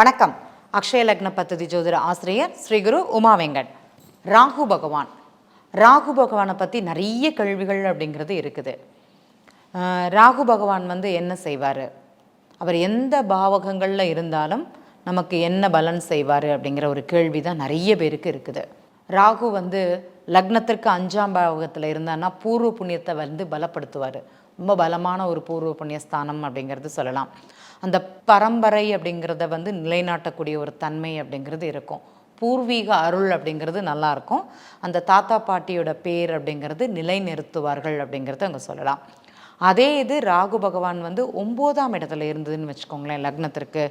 வணக்கம். அக்ஷய லக்ன பத்ததி ஜோதிட ஆசிரியர் ஸ்ரீகுரு உமா வெங்கட். ராகு பகவான். ராகு பகவானை பற்றி நிறைய கேள்விகள் அப்படிங்கிறது இருக்குது. ராகு பகவான் வந்து என்ன செய்வார்? அவர் எந்த பாவகங்களில் இருந்தாலும் நமக்கு என்ன பலன் செய்வார் அப்படிங்கிற ஒரு கேள்வி தான் நிறைய பேருக்கு இருக்குது. ராகு வந்து லக்னத்திற்கு அஞ்சாம் பாவகத்தில் இருந்தான்னா பூர்வ புண்ணியத்தை வந்து பலப்படுத்துவார். ரொம்ப பலமான ஒரு பூர்வ புண்ணிய ஸ்தானம் அப்படிங்கிறது சொல்லலாம். அந்த பரம்பரை அப்படிங்கிறத வந்து நிலைநாட்டக்கூடிய ஒரு தன்மை அப்படிங்கிறது இருக்கும். பூர்வீக அருள் அப்படிங்கிறது நல்லா இருக்கும். அந்த தாத்தா பாட்டியோட பேர் அப்படிங்கிறது நிலைநிறுத்துவார்கள் அப்படிங்கிறத அங்கே சொல்லலாம். அதே இது ராகு பகவான் வந்து ஒம்போதாம் இடத்துல இருந்ததுன்னு வச்சுக்கோங்களேன் லக்னத்திற்கு.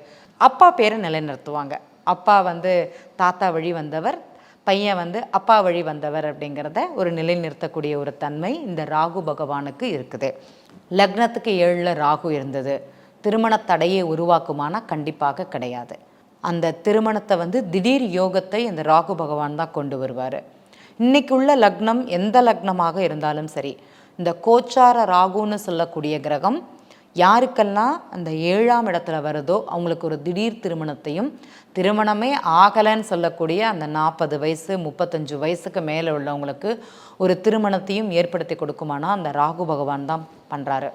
அப்பா பேரை நிலைநிறுத்துவாங்க. அப்பா வந்து தாத்தா வழி வந்தவர் பையன் வந்து அப்பா வழி வந்தவர் அப்படிங்கிறத ஒரு நிலைநிறுத்தக்கூடிய ஒரு தன்மை இந்த ராகு பகவானுக்கு இருக்குது. லக்னத்துக்கு ஏழில் ராகு இருந்தது. திருமண தடையை உருவாக்குமானா கண்டிப்பாக கிடையாது. அந்த திருமணத்தை வந்து திடீர் யோகத்தை இந்த ராகு பகவான் தான் கொண்டு வருவார். இன்னைக்கு உள்ள லக்னம் எந்த லக்னமாக இருந்தாலும் சரி இந்த கோச்சார ராகுன்னு சொல்லக்கூடிய கிரகம் யாருக்கெல்லாம் அந்த ஏழாம் இடத்துல வருதோ அவங்களுக்கு ஒரு திடீர் திருமணத்தையும் திருமணமே ஆகலைன்னு சொல்லக்கூடிய அந்த நாற்பது வயசு முப்பத்தஞ்சு வயசுக்கு மேலே உள்ளவங்களுக்கு ஒரு திருமணத்தையும் ஏற்படுத்தி கொடுக்குமானா அந்த ராகு பகவான் தான் பண்ணுறாரு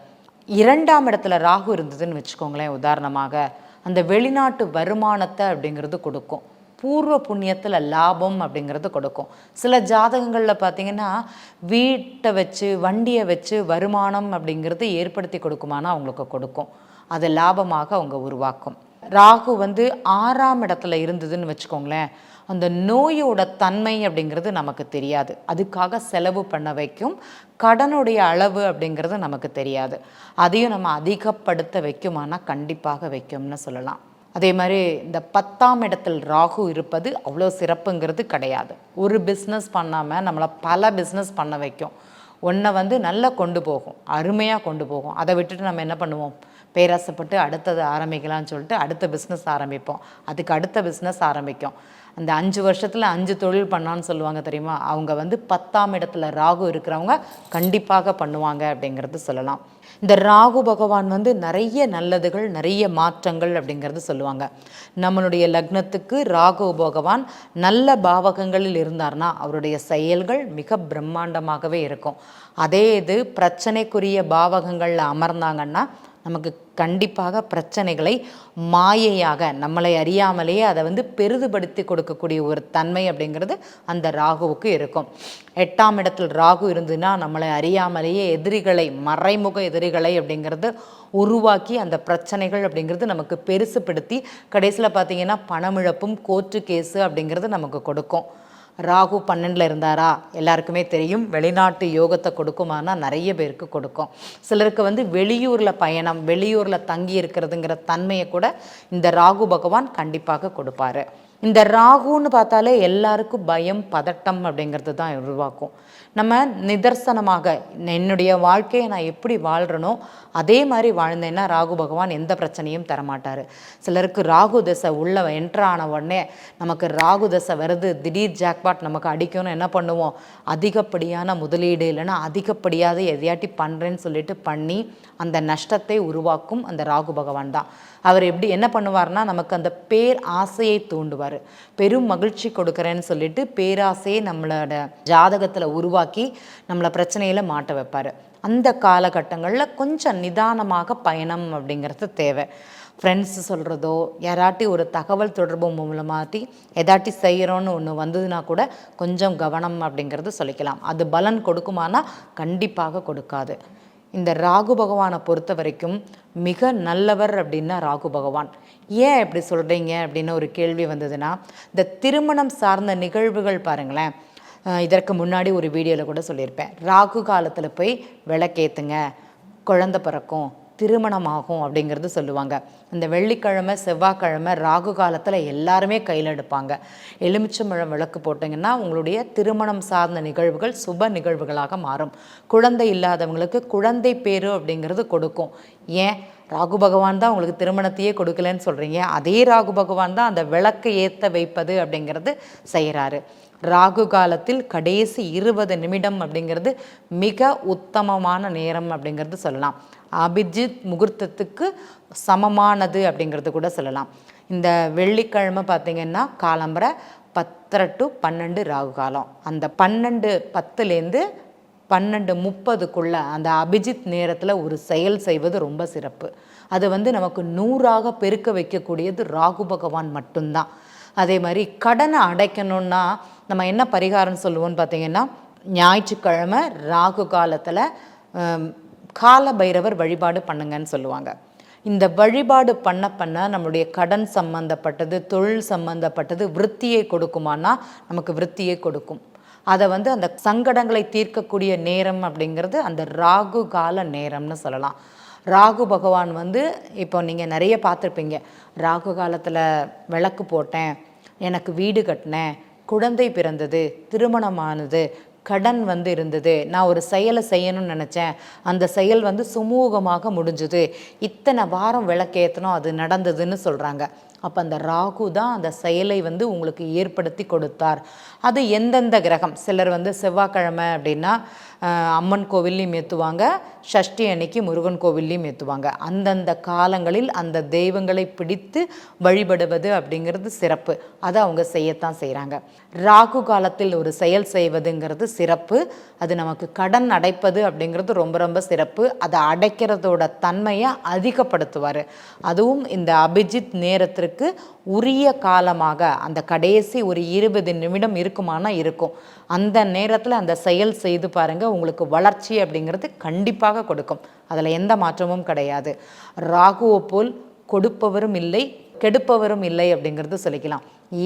இரண்டாம் இடத்துல ராகு இருந்ததுன்னு வச்சுக்கோங்களேன் உதாரணமாக அந்த வெளிநாட்டு வருமானத்தை அப்படிங்கிறது கொடுக்கும். பூர்வ புண்ணியத்தில் லாபம் அப்படிங்கிறது கொடுக்கும். சில ஜாதகங்களில் பார்த்தீங்கன்னா வீட்டை வச்சு வண்டியை வச்சு வருமானம் அப்படிங்கிறது ஏற்படுத்தி கொடுக்குமானா அவங்களுக்கு கொடுக்கும். அது லாபமாக அவங்க உருவாக்கும். ராகு வந்து ஆறாம் இடத்துல இருந்ததுன்னு வச்சுக்கோங்களேன் அந்த நோயோட தன்மை அப்படிங்கிறது நமக்கு தெரியாது. அதுக்காக செலவு பண்ண வைக்கும். கடனுடைய அளவு அப்படிங்கிறது நமக்கு தெரியாது. அதையும் நம்ம அதிகப்படுத்த வைக்குமானா கண்டிப்பாக வைக்கும்னு சொல்லலாம். அதே மாதிரி இந்த பத்தாம் இடத்தில் ராகு இருப்பது அவ்வளோ சிறப்புங்கிறது கிடையாது. ஒரு பிஸ்னஸ் பண்ணாமல் நம்மளை பல பிஸ்னஸ் பண்ண வைக்கும். ஒன்றை வந்து நல்லா கொண்டு போகும். அருமையாக கொண்டு போகும். அதை விட்டுட்டு நம்ம என்ன பண்ணுவோம்? பேராசைப்பட்டு அடுத்தது ஆரம்பிக்கலாம்னு சொல்லிட்டு அடுத்த பிஸ்னஸ் ஆரம்பிப்போம். அதுக்கு அடுத்த பிஸ்னஸ் ஆரம்பிக்கும். அந்த அஞ்சு வருஷத்தில் அஞ்சு தொழில் பண்ணான்னு சொல்லுவாங்க தெரியுமா? அவங்க வந்து பத்தாம் இடத்துல ராகு இருக்கிறவங்க கண்டிப்பாக பண்ணுவாங்க அப்படிங்கிறது சொல்லலாம். இந்த ராகு பகவான் வந்து நிறைய நல்லதுகள் நிறைய மாற்றங்கள் அப்படிங்கிறது சொல்லுவாங்க. நம்மளுடைய லக்னத்துக்கு ராகு பகவான் நல்ல பாவகங்களில் இருந்தார்னா அவருடைய செயல்கள் மிக பிரம்மாண்டமாகவே இருக்கும். அதே இது பிரச்சனைக்குரிய பாவகங்களில் அமர்ந்தாங்கன்னா நமக்கு கண்டிப்பாக பிரச்சனைகளை மாயையாக நம்மளை அறியாமலேயே அதை வந்து பெரிதுபடுத்தி கொடுக்கக்கூடிய ஒரு தன்மை அப்படிங்கிறது அந்த ராகுவுக்கு இருக்கும். எட்டாம் இடத்தில் ராகு இருந்துன்னா நம்மளை அறியாமலேயே எதிரிகளை மறைமுக எதிரிகளை அப்படிங்கிறது உருவாக்கி அந்த பிரச்சனைகள் அப்படிங்கிறது நமக்கு பெருசுப்படுத்தி கடைசியில் பார்த்தீங்கன்னா பணமிழப்பும் கோர்ட்டு கேஸு அப்படிங்கிறது நமக்கு கொடுக்கும். ராகு பன்னெண்டில் இருந்தாரா? எல்லாருக்குமே தெரியும். வெளிநாட்டு யோகத்தை கொடுக்குமானா நிறைய பேருக்கு கொடுக்கும். சிலருக்கு வந்து வெளியூரில் பயணம் வெளியூரில் தங்கி இருக்கிறதுங்கிற தன்மையை கூட இந்த ராகு பகவான் கண்டிப்பாக கொடுப்பாரு. இந்த ராகுன்னு பார்த்தாலே எல்லாருக்கும் பயம் பதட்டம் அப்படிங்கிறது தான் உருவாக்கும். நம்ம நிதர்சனமாக என்னுடைய வாழ்க்கையை நான் எப்படி வாழ்கிறனோ அதே மாதிரி வாழ்ந்தேன்னா ராகு பகவான் எந்த பிரச்சனையும் தரமாட்டார். சிலருக்கு ராகு தசை உள்ள என்ட்ரான உடனே நமக்கு ராகு தசை வருது திடீர் ஜாக்பாட் நமக்கு அடிக்கணும்னு என்ன பண்ணுவோம்? அதிகப்படியான முதலீடு இல்லைன்னா அதிகப்படியாத எதையாட்டி பண்ணுறேன்னு சொல்லிட்டு பண்ணி அந்த நஷ்டத்தை உருவாக்கும் அந்த ராகு பகவான் தான். அவர் எப்படி என்ன பண்ணுவார்னா நமக்கு அந்த பேர் ஆசையை தூண்டுவார். பெரும் மகிழ்ச்சி கொடுக்குறேன்னு சொல்லிட்டு பேராசையே நம்மளோட ஜாதகத்தில் உருவாக்கி நம்மளை பிரச்சனையில் மாட்ட வைப்பார். அந்த காலகட்டங்களில் கொஞ்சம் நிதானமாக பயணம் அப்படிங்கிறது தேவை. ஃப்ரெண்ட்ஸ் சொல்கிறதோ யாராட்டி ஒரு தகவல் தொடர்பு மூலமாட்டி எதாட்டி செய்கிறோன்னு ஒன்று வந்ததுன்னா கூட கொஞ்சம் கவனம் அப்படிங்கிறது சொல்லிக்கலாம். அது பலன் கொடுக்குமானா கண்டிப்பாக கொடுக்காது. இந்த ராகு பகவானை பொறுத்த வரைக்கும் மிக நல்லவர் அப்படின்னா ராகு பகவான். ஏன் இப்படி சொல்கிறீங்க அப்படின்னு ஒரு கேள்வி வந்ததுன்னா இந்த திருமணம் சார்ந்த நிகழ்வுகள் பாருங்களேன். இதற்கு முன்னாடி ஒரு வீடியோவில் கூட சொல்லியிருப்பேன். ராகு காலத்தில் போய் விளக்கேற்றுங்க குழந்த பிறக்கும். திருமணம் ஆகும் அப்படிங்கிறது சொல்லுவாங்க. இந்த வெள்ளிக்கிழமை செவ்வாய்க்கிழமை ராகு காலத்தில் எல்லாருமே கையில் எடுப்பாங்க. எலுமிச்சம்பழம் விளக்கு போட்டிங்கன்னா உங்களுடைய திருமணம் சார்ந்த நிகழ்வுகள் சுப நிகழ்வுகளாக மாறும். குழந்தை இல்லாதவங்களுக்கு குழந்தை பேரு அப்படிங்கிறது கொடுக்கும். ஏன்? ராகு பகவான் தான் உங்களுக்கு திருமணத்தையே கொடுக்கலன்னு சொல்கிறீங்க அதே ராகு பகவான் தான் அந்த விளக்கு ஏற்ற வைப்பது அப்படிங்கிறது செய்கிறாரு ராகு காலத்தில் கடைசி இருபது நிமிடம் அப்படிங்கிறது மிக உத்தமமான நேரம் அப்படிங்கிறது சொல்லலாம். அபிஜித் முகூர்த்தத்துக்கு சமமானது அப்படிங்கிறது கூட சொல்லலாம். இந்த வெள்ளிக்கிழமை பார்த்தீங்கன்னா காலம்பரை பத்தரை டு பன்னெண்டு ராகு காலம். அந்த பன்னெண்டு பத்துலேருந்து பன்னெண்டு முப்பதுக்குள்ள அந்த அபிஜித் நேரத்தில் ஒரு செயல் செய்வது ரொம்ப சிறப்பு. அது வந்து நமக்கு நூறாக பெருக்க வைக்கக்கூடியது ராகு பகவான் மட்டும்தான். அதே மாதிரி கடனை அடைக்கணும்னா நம்ம என்ன பரிகாரம் சொல்லுவோம்னு பார்த்தீங்கன்னா ஞாயிற்றுக்கிழமை ராகு காலத்தில் கால பைரவர் வழிபாடு பண்ணுங்கன்னு சொல்லுவாங்க. இந்த வழிபாடு பண்ண பண்ண நம்மளுடைய கடன் சம்பந்தப்பட்டது தொழில் சம்பந்தப்பட்டது விருத்தியை கொடுக்குமானா நமக்கு விருத்தியை கொடுக்கும். அதை வந்து அந்த சங்கடங்களை தீர்க்கக்கூடிய நேரம் அப்படிங்கிறது அந்த ராகு கால நேரம்னு சொல்லலாம். ராகு பகவான் வந்து இப்போ நீங்கள் நிறைய பார்த்துருப்பீங்க. ராகு காலத்தில் விளக்கு போட்டேன் எனக்கு வீடு கட்டினேன் குழந்தை பிறந்தது திருமணமானது கடன் வந்து இருந்தது நான் ஒரு செயலை செய்யணும்னு நினச்சேன். அந்த செயல் வந்து சுமூகமாக முடிஞ்சுது. இத்தனை வாரம் விளக்கேற்றணும் அது நடந்ததுன்னு சொல்கிறாங்க அப்போ அந்த ராகு தான் அந்த செயலை வந்து உங்களுக்கு ஏற்படுத்தி கொடுத்தார். அது எந்தெந்த கிரகம்? சிலர் வந்து செவ்வாய்க்கிழமை அப்படின்னா அம்மன் கோவில்லையும் ஏற்றுவாங்க ஷஷ்டி அன்னைக்கு முருகன் கோவில்லையும் ஏற்றுவாங்க அந்தந்த காலங்களில் அந்த தெய்வங்களை பிடித்து வழிபடுவது அப்படிங்கிறது சிறப்பு. அதை அவங்க செய்யத்தான் செய்கிறாங்க ராகு காலத்தில் ஒரு செயல் செய்வதுங்கிறது சிறப்பு. அது நமக்கு கடன் அடைப்பது அப்படிங்கிறது ரொம்ப ரொம்ப சிறப்பு. அதை அடைக்கிறதோட தன்மையை அதிகப்படுத்துவார். அதுவும் இந்த அபிஜித் நேரத்திற்கு உரிய காலமாக அந்த கடைசி ஒரு இருபது நிமிடம் இருக்குமானா இருக்கும். அந்த நேரத்தில் அந்த செயல் செய்து பாருங்கள் உங்களுக்கு வளர்ச்சி அப்படிங்கிறது கண்டிப்பாக கொடுக்கும். அதில் எந்த மாற்றமும் கிடையாது. ராகுவை போல் கொடுப்பவரும் இல்லை கெடுப்பவரும் இல்லை அப்படிங்கிறது சொல்லிக்கலாம்.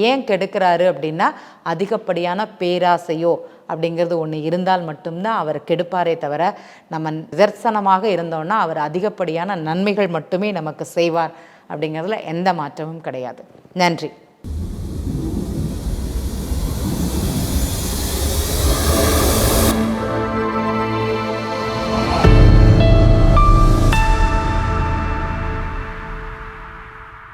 ஏன் கெடுக்கிறாரு அப்படின்னா அதிகப்படியான பேராசையோ அப்படிங்கிறது ஒன்று இருந்தால் மட்டும்தான் அவர் கெடுப்பாரே தவிர நம்ம நிதர்சனமாக இருந்தோன்னா அவர் அதிகப்படியான நன்மைகள் மட்டுமே நமக்கு செய்வார். அப்படிங்கிறதுல எந்த மாற்றமும் கிடையாது. நன்றி.